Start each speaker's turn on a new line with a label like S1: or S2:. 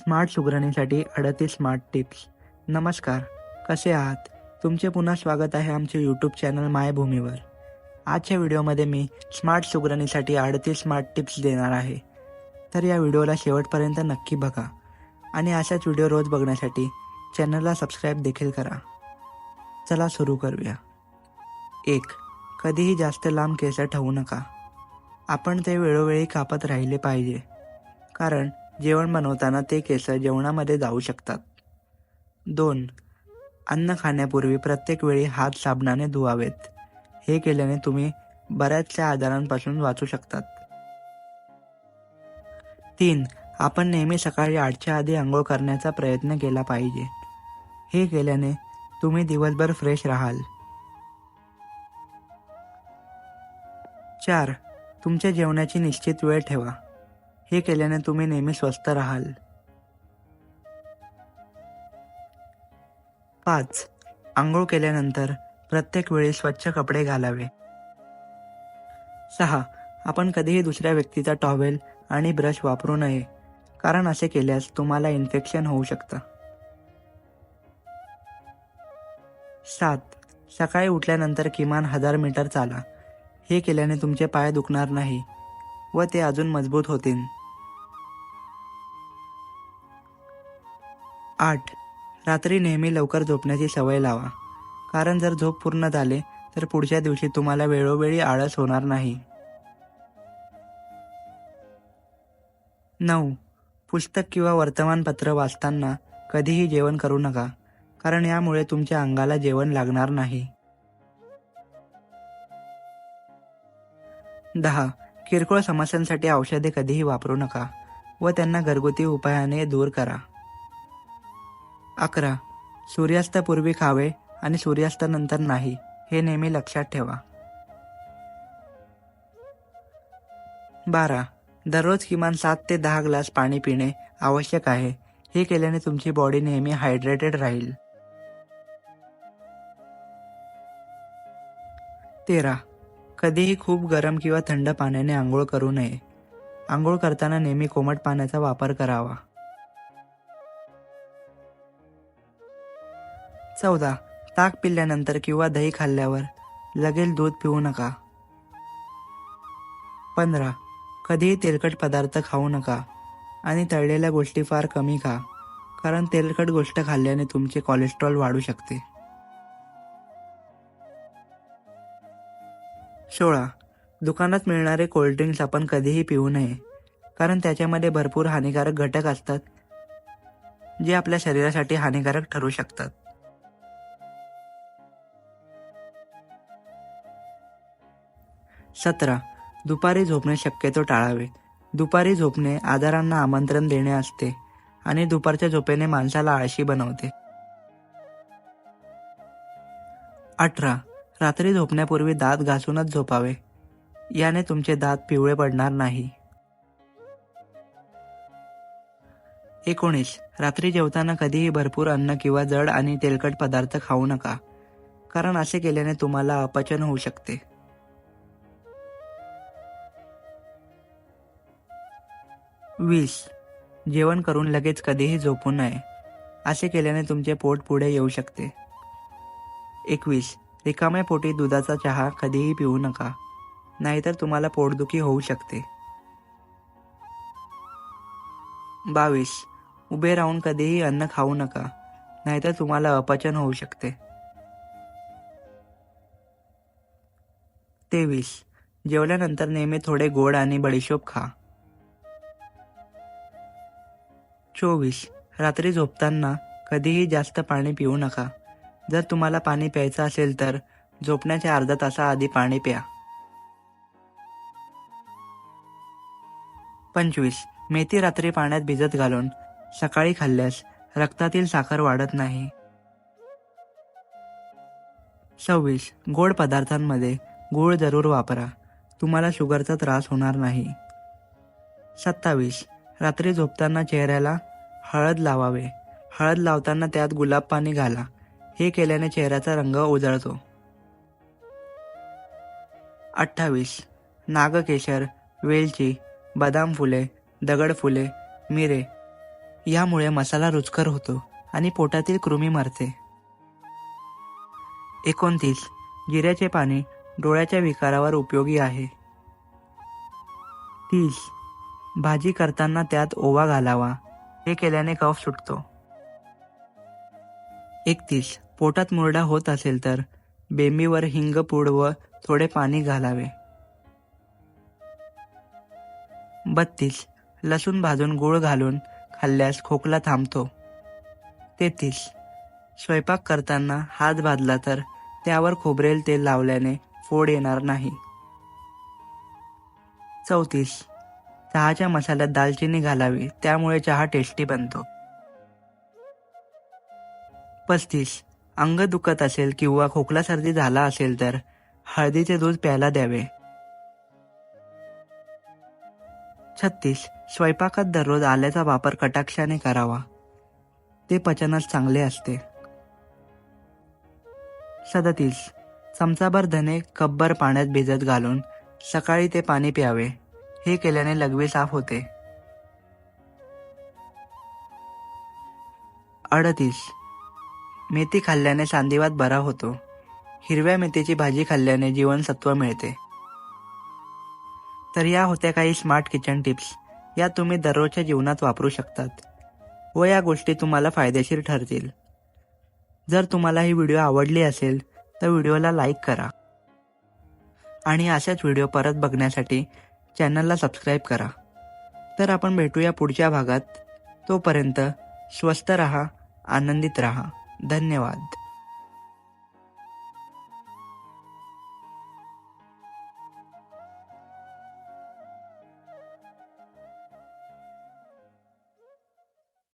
S1: Smart सुगरणीसाठी अडतीस smart tips. नमस्कार कसे आहात? तुमचे पुन्हा स्वागत आहे आमचे यूट्यूब चॅनल मायभूमीवर. आजच्या व्हिडिओमध्ये मी स्मार्ट सुगरणीसाठी अडतीस स्मार्ट टिप्स देणार आहे. तर या व्हिडिओला शेवटपर्यंत नक्की बघा आणि अशाच व्हिडिओ रोज बघण्यासाठी चॅनलला सबस्क्राईब देखील करा. चला सुरू करूया. एक कधीही जास्त लांब केस ठेवू नका. आपण ते वेळोवेळी कापत राहिले पाहिजे. कारण जेवण बनवताना ते केस जेवणामध्ये जाऊ शकतात. दोन अन्न खाण्यापूर्वी प्रत्येक वेळी हात साबणाने धुवावेत. हे केल्याने तुम्ही बऱ्याचशा आजारांपासून वाचू शकतात. तीन आपण नेहमी सकाळी आठच्या आधी आंघोळ करण्याचा प्रयत्न केला पाहिजे. हे केल्याने तुम्ही दिवसभर फ्रेश राहाल. चार तुमच्या जेवणाची निश्चित वेळ ठेवा. हे केल्याने तुम्ही नेहमी स्वस्थ राहाल. पाच. आंघोळ केल्यानंतर प्रत्येक वेळी स्वच्छ कपडे घालावे. सहा. आपण कधीही दुसऱ्या व्यक्तीचा टॉवेल आणि ब्रश वापरू नये कारण असे केल्यास तुम्हाला इन्फेक्शन होऊ शकतं. सात. सकाळी उठल्यानंतर किमान हजार मीटर चाला. हे केल्याने तुमचे पाय दुखणार नाही व ते अजून मजबूत होतील. आठ. रात्री नेहमी लवकर झोपण्याची सवय लावा. कारण जर झोप पूर्ण झाले तर पुढच्या दिवशी तुम्हाला वेळोवेळी आळस होणार नाही. नऊ. पुस्तक किंवा वर्तमानपत्र वाचताना कधीही जेवण करू नका कारण यामुळे तुमच्या अंगाला जेवण लागणार नाही. दहा. किरकोळ समस्यांसाठी औषधे कधीही वापरू नका व त्यांना घरगुती उपायाने दूर करा. अकरा. सूर्यास्तापूर्वी खावे आणि सूर्यास्तानंतर नाही हे नेहमी लक्षात ठेवा. बारा. दररोज किमान सात ते दहा ग्लास पाणी पिणे आवश्यक आहे. हे केल्याने तुमची बॉडी नेहमी हायड्रेटेड राहील. तेरा. कधीही खूप गरम किंवा थंड पाण्याने आंघोळ करू नये. आंघोळ करताना नेहमी कोमट पाण्याचा वापर करावा. चौदा. ताक पिल्यानंतर किंवा दही खाल्ल्यावर लगेच दूध पिऊ नका. पंधरा. कधीही तेलकट पदार्थ खाऊ नका आणि तळलेल्या गोष्टी फार कमी खा कारण तेलकट गोष्ट खाल्ल्याने तुमचे कोलेस्ट्रॉल वाढू शकते. सोळा. दुकानात मिळणारे कोल्ड्रिंक्स आपण कधीही पिऊ नये कारण त्याच्यामध्ये भरपूर हानिकारक घटक असतात जे आपल्या शरीरासाठी हानिकारक ठरू शकतात. सतरा. दुपारी झोपणे शक्यतो टाळावे. दुपारी झोपणे आजारांना आमंत्रण देणे असते आणि दुपारच्या झोपेने माणसाला आळशी बनवते. अठरा. रात्री झोपण्यापूर्वी दात घासूनच झोपावे. याने तुमचे दात पिवळे पडणार नाही. एकोणीस. रात्री जेवताना कधीही भरपूर अन्न किंवा जड आणि तेलकट पदार्थ खाऊ नका. कारण असे केल्याने तुम्हाला अपचन होऊ शकते. वीस. जेवण करून लगेच कधीही झोपू नये. असे केल्याने तुमचे पोट पुढे येऊ शकते. एकवीस. रिकाम्या पोटी दुधाचा चहा कधीही पिऊ नका. नाहीतर तुम्हाला पोटदुखी होऊ शकते. बावीस. उभे राहून कधीही अन्न खाऊ नका. नाहीतर तुम्हाला अपचन होऊ शकते. तेवीस. जेवल्यानंतर नेहमी थोडे गोड आणि बडीशोप खा. चोवीस रात्री झोपताना कधीही जास्त पाणी पिऊ नका. जर तुम्हाला पाणी प्यायचं असेल तर झोपण्याच्या अर्धा तासाआधी पाणी प्या. पंचवीस मेथी रात्री पाण्यात भिजत घालून सकाळी खाल्ल्यास रक्तातील साखर वाढत नाही. सव्वीस गोड पदार्थांमध्ये गूळ जरूर वापरा. तुम्हाला शुगरचा त्रास होणार नाही. सत्तावीस रात्री झोपताना चेहऱ्याला हळद लावावे. हळद लावताना त्यात गुलाब पाणी घाला. हे केल्याने चेहऱ्याचा रंग उजळतो. अठ्ठावीस. नागकेशर वेलची बदाम फुले दगड फुले मिरे यामुळे मसाला रुचकर होतो आणि पोटातील कृमी मरते. एकोणतीस. जिऱ्याचे पाणी डोळ्याच्या विकारावर उपयोगी आहे. तीस. भाजी करताना त्यात ओवा घालावा. हे केल्याने कफ सुटतो. एकतीस पोटात मुरडा होत असेल तर बेंबीवर हिंग पूड व थोडे पाणी घालावे. बत्तीस लसूण भाजून गूळ घालून खाल्ल्यास खोकला थांबतो. तेहतीस स्वयंपाक करताना हात भाजला तर त्यावर खोबरेल तेल लावल्याने फोड येणार नाही. चौतीस चहाच्या मसाल्यात दालचिनी घालावी त्यामुळे चहा टेस्टी बनतो. पस्तीस. अंग दुखत असेल किंवा खोकला सर्दी झाला असेल तर हळदीचे दूध प्यायला द्यावे. छत्तीस. स्वयंपाकात दररोज आल्याचा वापर कटाक्षाने करावा. ते पचनास चांगले असते. सदतीस. चमचाभर धने कपभर पाण्यात भिजत घालून सकाळी ते पाणी प्यावे. हे केल्याने लघवी साफ होते. अडतीस. मेथी खाल्ल्याने सांधिवात बरा होतो. हिरव्या मेथीची भाजी खाल्ल्याने जीवनसत्व मिळते. तर या होत्या काही स्मार्ट किचन टिप्स या तुम्ही दररोजच्या जीवनात वापरू शकतात व या गोष्टी तुम्हाला फायदेशीर ठरतील. जर तुम्हाला ही व्हिडिओ आवडली असेल तर व्हिडिओला लाईक करा. आणि अशाच व्हिडिओ परत बघण्यासाठी चॅनलला सबस्क्राईब करा. तर आपण भेटूया पुढच्या भागात. तोपर्यंत स्वस्त रहा आनंदित रहा. धन्यवाद.